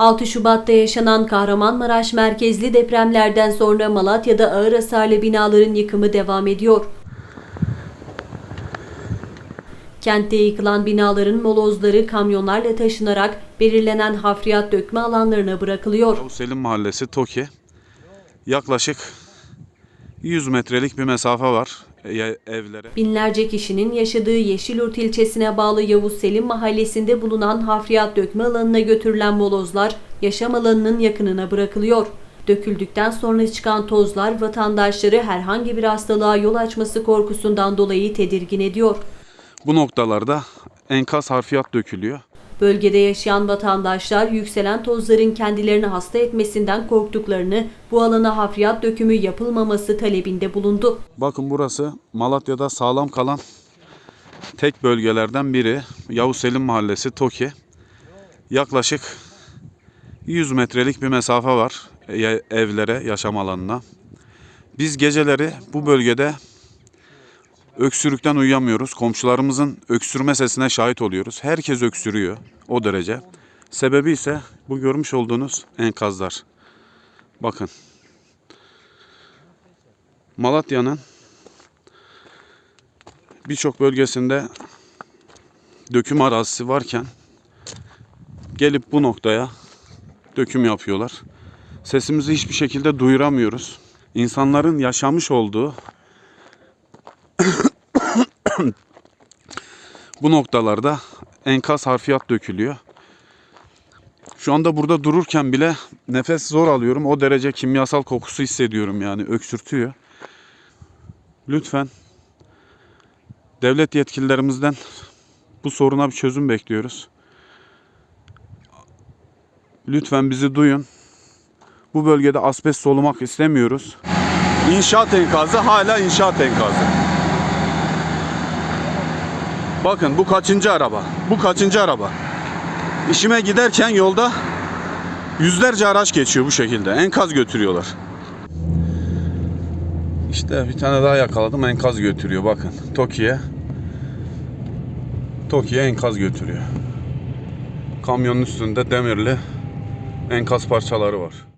6 Şubat'ta yaşanan Kahramanmaraş merkezli depremlerden sonra Malatya'da ağır hasarlı binaların yıkımı devam ediyor. Kentte yıkılan binaların molozları kamyonlarla taşınarak belirlenen hafriyat dökme alanlarına bırakılıyor. Selim Mahallesi Toki. Yaklaşık 100 metrelik bir mesafe var e- evlere. Binlerce kişinin yaşadığı Yeşilyurt ilçesine bağlı Yavuz Selim mahallesinde bulunan hafriyat dökme alanına götürülen molozlar yaşam alanının yakınına bırakılıyor. Döküldükten sonra çıkan tozlar vatandaşları herhangi bir hastalığa yol açması korkusundan dolayı tedirgin ediyor. Bu noktalarda enkaz harfiyat dökülüyor. Bölgede yaşayan vatandaşlar yükselen tozların kendilerini hasta etmesinden korktuklarını, bu alana hafriyat dökümü yapılmaması talebinde bulundu. Bakın burası Malatya'da sağlam kalan tek bölgelerden biri. Yavuz Selim Mahallesi Toki. Yaklaşık 100 metrelik bir mesafe var e- evlere, yaşam alanına. Biz geceleri bu bölgede öksürükten uyuyamıyoruz. Komşularımızın öksürme sesine şahit oluyoruz. Herkes öksürüyor o derece. Sebebi ise bu görmüş olduğunuz enkazlar. Bakın. Malatya'nın birçok bölgesinde döküm arazisi varken gelip bu noktaya döküm yapıyorlar. Sesimizi hiçbir şekilde duyuramıyoruz. İnsanların yaşamış olduğu bu noktalarda enkaz harfiyat dökülüyor. Şu anda burada dururken bile nefes zor alıyorum. O derece kimyasal kokusu hissediyorum yani öksürtüyor. Lütfen devlet yetkililerimizden bu soruna bir çözüm bekliyoruz. Lütfen bizi duyun. Bu bölgede asbest solumak istemiyoruz. İnşaat enkazı hala inşaat enkazı. Bakın bu kaçıncı araba? Bu kaçıncı araba? İşime giderken yolda yüzlerce araç geçiyor bu şekilde. Enkaz götürüyorlar. İşte bir tane daha yakaladım enkaz götürüyor bakın. Toki'ye. Toki'ye enkaz götürüyor. Kamyonun üstünde demirli enkaz parçaları var.